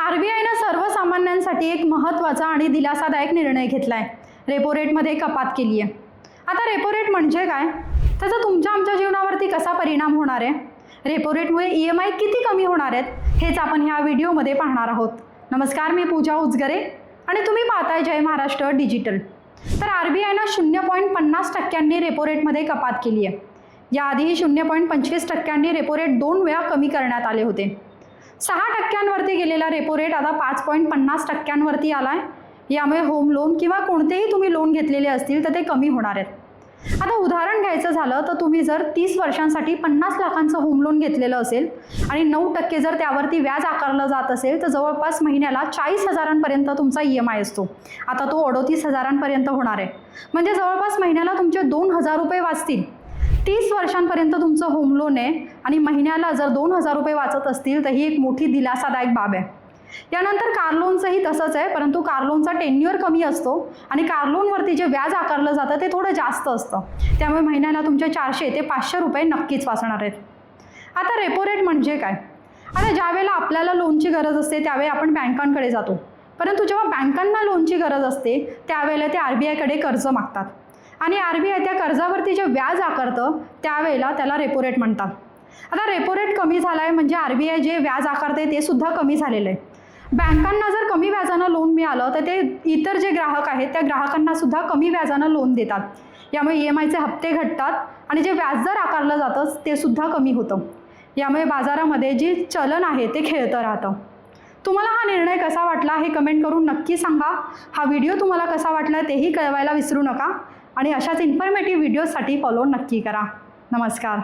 R B आयनं सर्वसामान्यांसाठी एक महत्त्वाचा आणि दिलासादायक निर्णय घेतला आहे रेपो रेटमध्ये कपात केली आहे. आता रेपो रेट म्हणजे काय? त्याचा तुमच्या आमच्या जीवनावरती कसा परिणाम होणार आहे? रेपो रेटमुळे ई एम आय किती कमी होणार आहेत? हेच आपण ह्या व्हिडिओमध्ये पाहणार आहोत. नमस्कार मी पूजा उजगरे आणि तुम्ही पाहताय जय महाराष्ट्र डिजिटल. तर आर बी आयनं शून्य पॉईंट पन्नास टक्क्यांनी रेपो रेटमध्ये कपात केली आहे. याआधीही शून्य पॉईंट पंचवीस टक्क्यांनी रेपो रेट दोन वेळा कमी करण्यात आले होते. सहा टक्क्यांवरती गेलेला रेपो रेट आता पाच पॉईंट पन्नास टक्क्यांवरती आला आहे यामुळे होम लोन किंवा कोणतेही तुम्ही लोन घेतलेले असतील तर ते कमी होणार आहेत. आता उदाहरण घ्यायचं झालं तर तुम्ही जर तीस वर्षांसाठी पन्नास लाखांचं होम लोन घेतलेलं असेल आणि नऊ टक्के जर त्यावरती व्याज आकारलं जात असेल तर जवळपास महिन्याला चाळीस हजारांपर्यंत तुमचा ई एम आय असतो. आता तो अडोतीस हजारांपर्यंत होणार आहे. म्हणजे जवळपास महिन्याला तुमचे दोन हजार रुपये वाचतील. तीस वर्षांपर्यंत तुमचं होम लोन आहे आणि महिन्याला जर दोन हजार रुपये वाचत असतील तर ही एक मोठी दिलासादायक बाब आहे. यानंतर कार लोनचंही तसंच आहे परंतु कार लोनचा टेन्युअर कमी असतो आणि कार लोनवरती जे व्याज आकारलं जातं ते थोडं जास्त असतं. त्यामुळे महिन्याला तुमचे चारशे ते पाचशे रुपये नक्कीच वाचणार आहेत. आता रेपो रेट म्हणजे काय? आता ज्यावेळेला आपल्याला लोनची गरज असते त्यावेळी आपण बँकांकडे जातो. परंतु जेव्हा बँकांना लोनची गरज असते त्यावेळेला ते आर बी आयकडे कर्ज मागतात. आणि आर बी आय त्या कर्जावरती जे व्याज आकारतं त्यावेळेला त्याला रेपो रेट म्हणतात. आता रेपो रेट कमी झाला म्हणजे आहे म्हणजे आर बी आय जे व्याज आकारते ते सुद्धा कमी झालेलं आहे बँकांना जर कमी व्याजानं लोन मिळालं तर ते इतर जे ग्राहक आहेत त्या ग्राहकांना सुद्धा कमी व्याजानं लोन देतात. यामुळे ई एम आयचे हप्ते घटतात आणि जे व्याजदर आकारलं जातं ते सुद्धा कमी होतं. यामुळे बाजारामध्ये जी चलन आहे ते खेळतं राहतं. तुम्हाला हा निर्णय कसा वाटला हे कमेंट करून नक्की सांगा. हा व्हिडिओ तुम्हाला कसा वाटला तेही कळवायला विसरू नका. आणि अशाच इन्फॉर्मेटिव्ह व्हिडिओसाठी फॉलो नक्की करा. नमस्कार.